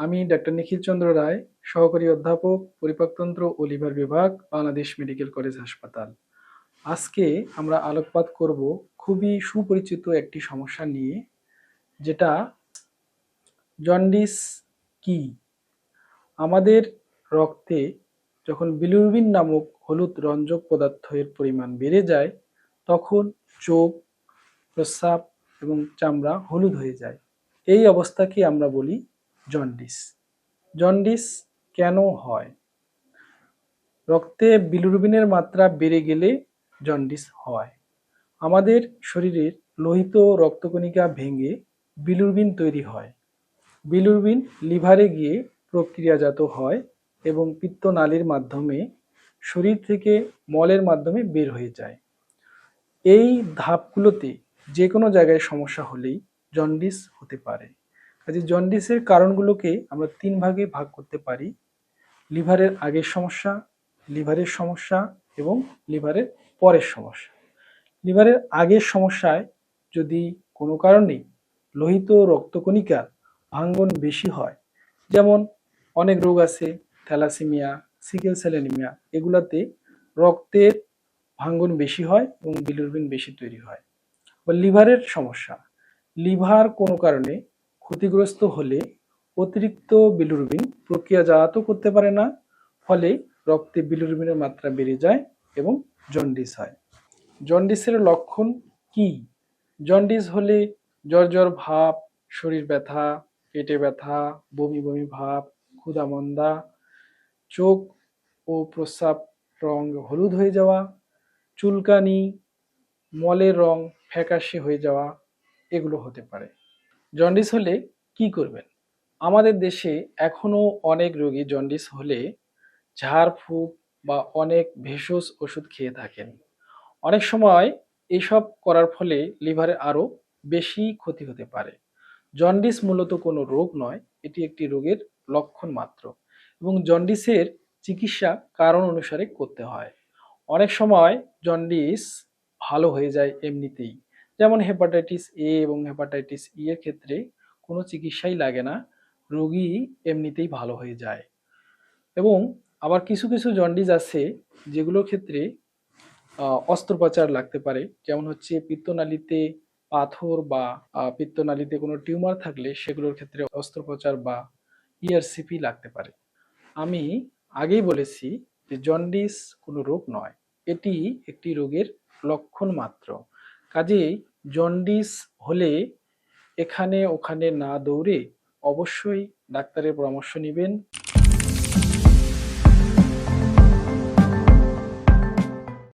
আমি ডাক্তার নিখিল চন্দ্র রায়, সহকারী অধ্যাপক, পরিপাকতন্ত্র ও লিভার বিভাগ, বাংলাদেশ মেডিকেল কলেজ হাসপাতাল। আজকে আমরা আলোকপাত করব খুবই সুপরিচিত একটি সমস্যা নিয়ে, যেটা জন্ডিস কি? আমাদের রক্তে যখন বিলিরুবিন নামক হলুদ রঞ্জক পদার্থের পরিমাণ বেড়ে যায়, তখন চোখ, প্রস্রাব এবং চামড়া হলুদ হয়ে যায়। এই অবস্থাকে আমরা বলি জন্ডিস। জন্ডিস কেন হয়? রক্তে বিলিরুবিনের মাত্রা বেড়ে গেলে জন্ডিস হয়। আমাদের শরীরের লোহিত রক্তকণিকা ভেঙে বিলিরুবিন তৈরি হয়। বিলিরুবিন লিভারে গিয়ে প্রক্রিয়াজাত হয় এবং পিত্তনালীর মাধ্যমে শরীর থেকে মলের মাধ্যমে বের হয়ে যায়। এই ধাপগুলোতে যে কোনো জায়গায় সমস্যা হলেই জন্ডিস হতে পারে। কাজে জন্ডিসের কারণগুলোকে আমরা তিন ভাগে ভাগ করতে পারি। লিভারের আগের সমস্যা, লিভারের সমস্যা এবং লিভারের পরের সমস্যা। লিভারের আগের সমস্যায় যদি কোনো কারণে লোহিত রক্তকণিকার ভাঙ্গন বেশি হয়, যেমন অনেক রোগ আছে, থ্যালাসেমিয়া, সিকেল সেল অ্যানিমিয়া, এগুলাতে রক্তের ভাঙ্গন বেশি হয় এবং বিলিরুবিন বেশি তৈরি হয়। বা লিভারের সমস্যা, লিভার কোনো কারণে ক্ষতিগ্রস্ত হলে অতিরিক্ত বিলিরুবিন প্রক্রিয়াজাত করতে পারে না, ফলে রক্তে বিলিরুবিনের মাত্রা বেড়ে যায় এবং জন্ডিস হয়। জন্ডিসের লক্ষণ কি? জন্ডিস হলে জ্বর জ্বর ভাব, শরীর ব্যথা, পেটে ব্যথা, বমি বমি ভাব ক্ষুধামন্দা চোখ ও প্রস্রাব রং হলুদ হয়ে যাওয়া, চুলকানি, মলের রং ফ্যাকাশে হয়ে যাওয়া, এগুলো হতে পারে। জন্ডিস হলে কি করবেন? আমাদের দেশে এখনও অনেক রোগী জন্ডিস হলে ঝাড়ফুঁক বা অনেক ভেষজ ওষুধ খেয়ে থাকেন। অনেক সময় এইসব করার ফলে লিভারে আরও বেশি ক্ষতি হতে পারে। জন্ডিস মূলত কোনো রোগ নয়, এটি একটি রোগের লক্ষণ মাত্র এবং জন্ডিসের চিকিৎসা কারণ অনুসারে করতে হয়। অনেক সময় জন্ডিস ভালো হয়ে যায় এমনিতেই। যেমন হেপাটাইটিস এ এবং হেপাটাইটিস ই এর ক্ষেত্রে কোনো চিকিৎসাই লাগে না, রোগী এমনিতেই ভালো হয়ে যায়। এবং আবার কিছু কিছু জন্ডিস আছে যেগুলোর ক্ষেত্রে অস্ত্রোপচার লাগতে পারে। যেমন হচ্ছে পিত্তনালীতে পাথর বা পিত্তনালীতে কোনো টিউমার থাকলে সেগুলোর ক্ষেত্রে অস্ত্রোপচার বা ইআরসিপি লাগতে পারে। আমি আগেই বলেছি যে জন্ডিস কোনো রোগ নয়, এটি একটি রোগের লক্ষণ মাত্র। কাজেই জন্ডিস হলে এখানে ওখানে না দৌড়ে অবশ্যই ডাক্তারের পরামর্শ নেবেন।